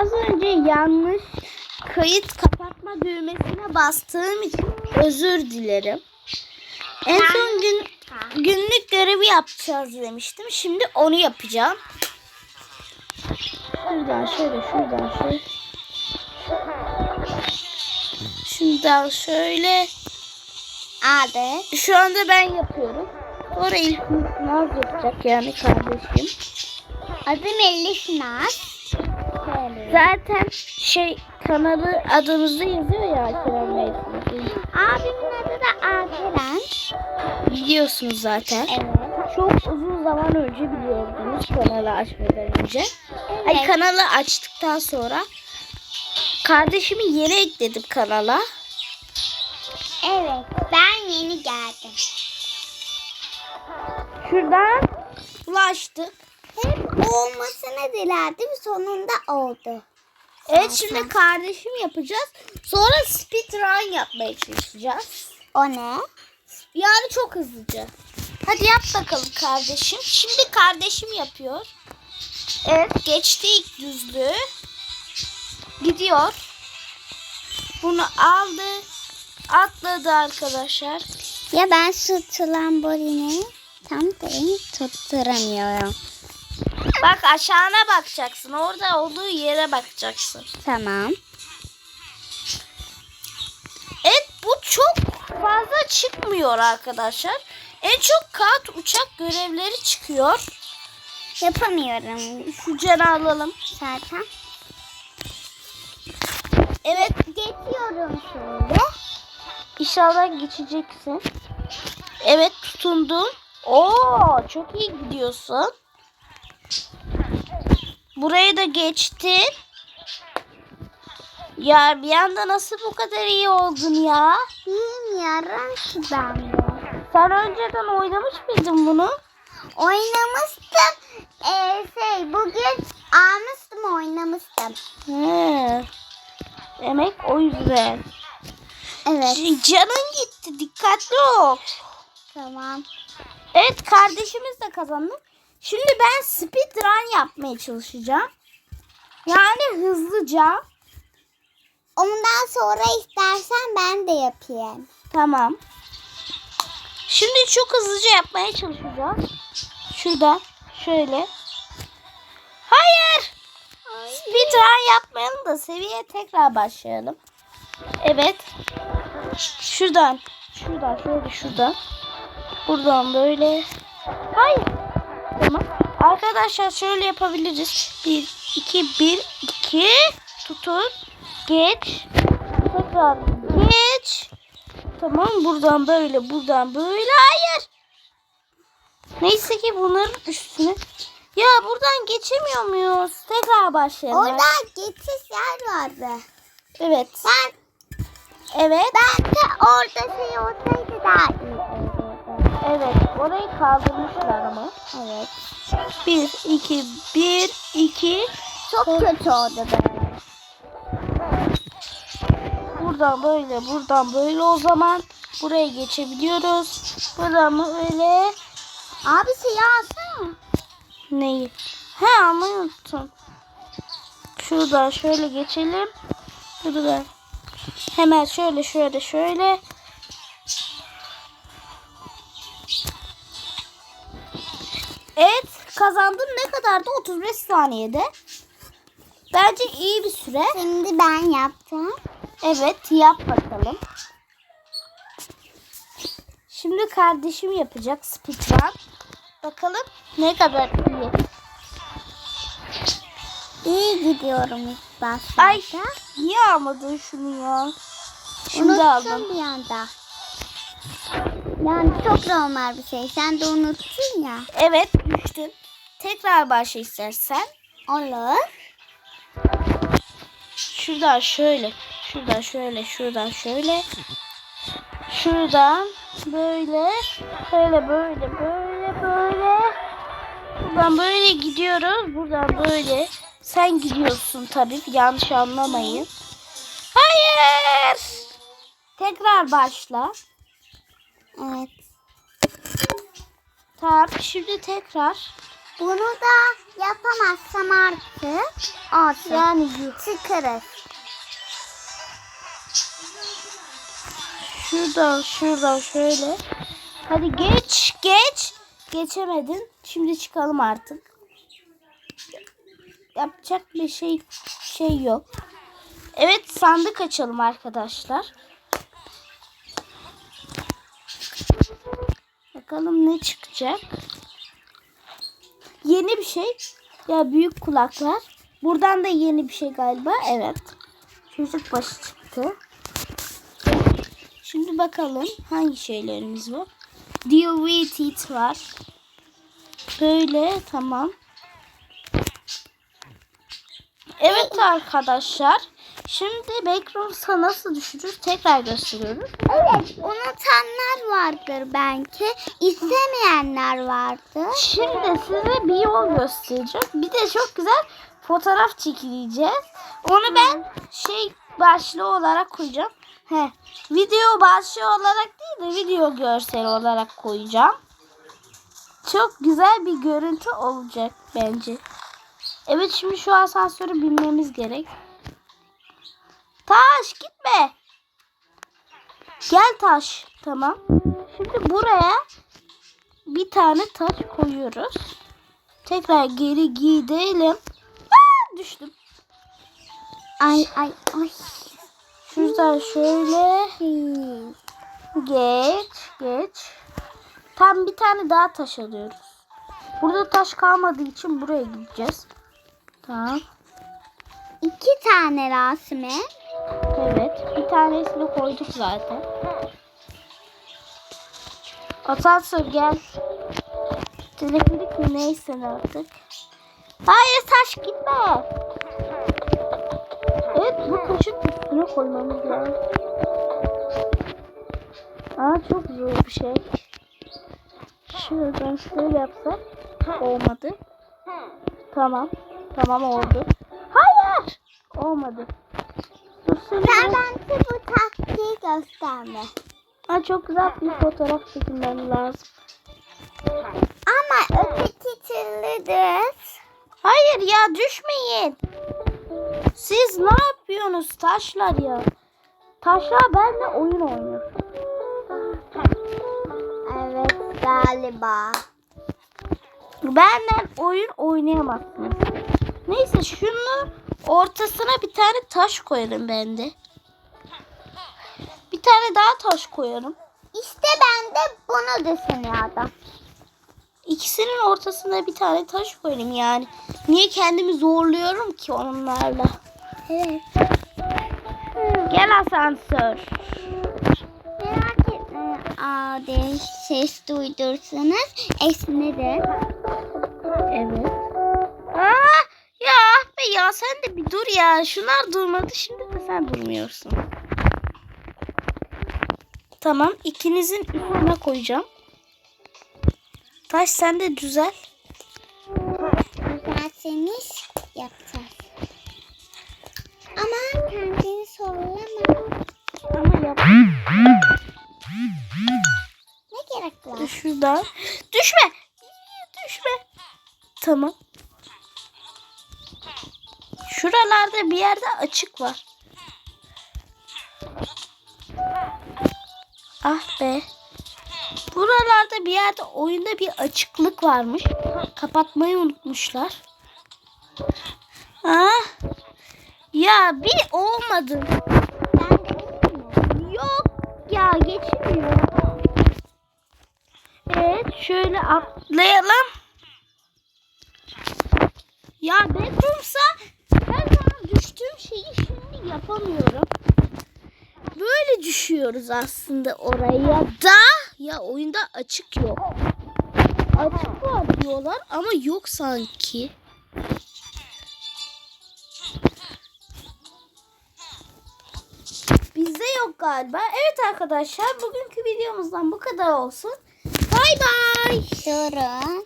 Az önce yanlış kayıt kapatma düğmesine bastığım için özür dilerim. En son gün günlük görevi yapacağız demiştim. Şimdi onu yapacağım. Şuradan şöyle, şuradan şöyle. Şuradan şöyle. Abi. Şu anda ben yapıyorum. Sonra ilk Naz yapacak yani kardeşim. Adım Elif Naz. Zaten şey kanalı adımızda yazıyor ya Kerem Bey'in. Abimin adı da Alperen. Biliyorsunuz zaten. Evet. Çok uzun zaman önce biliyordunuz kanalı açmadan önce. Ay Evet. kanalı açtıktan sonra kardeşimi yeni ekledim kanala. Evet. Ben yeni geldim. Şuradan ulaştık. Olmasını dilerdim. Sonunda oldu. Evet şimdi kardeşim yapacağız. Sonra speedrun yapmaya çalışacağız. O ne? Yani çok hızlıca. Hadi yap bakalım kardeşim. Şimdi kardeşim yapıyor. Evet geçti ilk düzlüğü. Gidiyor. Bunu aldı. Atladı arkadaşlar. Ya ben şu trambolini tam da tutturamıyorum. Bak aşağına bakacaksın. Orada olduğu yere bakacaksın. Tamam. Evet bu çok fazla çıkmıyor arkadaşlar. En çok kağıt uçak görevleri çıkıyor. Yapamıyorum Şu canı alalım. zaten. Evet Geçiyorum şimdi. İnşallah geçeceksin. Evet tutundun. Oo çok iyi gidiyorsun. Burayı da geçtin. Ya bir anda nasıl bu kadar iyi oldun ya? Bilmiyorum ki ben de. Sen önceden oynamış mıydın bunu? Oynamıştım. Ee, şey bugün almıştım oynamıştım. He. Demek o yüzden. Evet. C- Canın gitti. Dikkatli ol. Tamam. Evet kardeşimiz de kazandı. Şimdi ben speedrun yapmaya çalışacağım. Yani hızlıca. Ondan sonra istersen ben de yapayım. Tamam. Şimdi çok hızlıca yapmaya çalışacağız. Şurada şöyle. Hayır. Speedrun yapmayalım da seviye tekrar başlayalım. Evet. Şuradan. Şuradan şöyle şuradan. Buradan böyle. Hayır. Tamam. Arkadaşlar şöyle yapabiliriz. 1, 2, 1, 2. Tutun. Geç. Tekrar geç. Tamam buradan böyle buradan böyle. Hayır. Neyse ki bunların üstüne. Ya buradan geçemiyor muyuz? Tekrar başlayalım. Orada geçiş yer vardı. Evet. Ben Evet. ben de orada şey olsaydı daha. Evet. Orayı kaldırmışlar ama. Evet. 1, 2, 1, 2. Çok kötü oldu böyle. Buradan böyle, buradan böyle o zaman. Buraya geçebiliyoruz. Buradan böyle. Abi şey alsana. Neyi? He ama unuttum. Şuradan şöyle geçelim. Buradan. Hemen şöyle şöyle şöyle. Evet kazandım. Ne kadardı? 35 saniyede. Bence iyi bir süre. Şimdi ben yaptım. Evet yap bakalım. Şimdi kardeşim yapacak speedrun. Bakalım ne kadar iyi. İyi gidiyorum ilk başta. Ay niye almadın şunu ya? Şimdi Unuttum aldım. bir anda. Yani çok normal bir şey. Sen de unuttun ya. Evet düştün. Tekrar başla istersen. Olur. Şuradan şöyle. Şuradan şöyle. Şuradan şöyle. Şuradan böyle. Böyle böyle böyle böyle. Buradan böyle gidiyoruz. Buradan böyle. Sen gidiyorsun tabii. Yanlış anlamayın. Hayır. Tekrar başla. Evet. Tamam. Şimdi tekrar. Bunu da yapamazsam artık olsun. Yani Çıkarız. şuradan şuradan şöyle. Hadi geç geç. Geçemedin. Şimdi çıkalım artık. Yapacak bir şey şey yok. Evet sandık açalım arkadaşlar. Bakalım ne çıkacak. Yeni bir şey. Ya büyük kulaklar. Buradan da yeni bir şey galiba. Evet. Çocuk başı çıktı. Şimdi bakalım hangi şeylerimiz var. DOV teeth var. Böyle tamam. Evet arkadaşlar. Şimdi backrooms'a nasıl düşürür tekrar gösteriyoruz. Evet, unutanlar vardır belki. İstemeyenler vardır. Şimdi size bir yol göstereceğim. Bir de çok güzel fotoğraf çekileceğiz. Onu ben şey başlığı olarak koyacağım. He, video başlığı olarak değil de video görseli olarak koyacağım. Çok güzel bir görüntü olacak bence. Evet şimdi şu asansörü binmemiz gerek. Taş gitme. Gel taş. Tamam. Şimdi buraya bir tane taş koyuyoruz. Tekrar geri gidelim. Aa, düştüm. Ay ay ay. Şuradan şöyle geç geç. Tam bir tane daha taş alıyoruz. Burada taş kalmadığı için buraya gideceğiz. Tamam. İki tane Rasime. Evet. Bir tanesini koyduk zaten. Asansör gel. Teleferik mi neyse artık. Hayır taş gitme. Evet bu taşın üstüne koymamız lazım. Aa çok zor bir şey. Şuradan şöyle yapsak olmadı. Tamam. Tamam oldu. Hayır. Olmadı. Sen de- bence bu taktiği gösterme. Ha, çok güzel bir fotoğraf çekilmem lazım. Ama öteki türlüdür. Hayır ya düşmeyin. Siz ne yapıyorsunuz taşlar ya? Taşlar benimle oyun oynuyor. Evet galiba. Benden oyun oynayamazsınız. Neyse şunu ortasına bir tane taş koyarım ben de. Bir tane daha taş koyarım. İşte ben de bunu düşünüyordum. İkisinin ortasına bir tane taş koyarım yani. Niye kendimi zorluyorum ki onlarla? Evet. Gel asansör. Merak etme. De ses duydursanız esnerim. Evet. Aa, ya sen de bir dur ya. Şunlar durmadı şimdi de sen durmuyorsun. Tamam ikinizin üstüne koyacağım. Taş sen de düzel. Düzelseniz yapacağız. Ama kendini zorlama. Ama yap. Ne gerek var? Düşme. Düşme. Tamam. Şuralarda bir yerde açık var. Ah be. Buralarda bir yerde oyunda bir açıklık varmış. Kapatmayı unutmuşlar. Ah. Ya bir olmadı. Yok ya geçmiyor. Evet şöyle atlayalım. Ya Bedroom'sa düştüğüm şeyi şimdi yapamıyorum. Böyle düşüyoruz aslında oraya da ya oyunda açık yok. Açık var diyorlar ama yok sanki. Bizde yok galiba. Evet arkadaşlar bugünkü videomuzdan bu kadar olsun. Bay bay. Durun.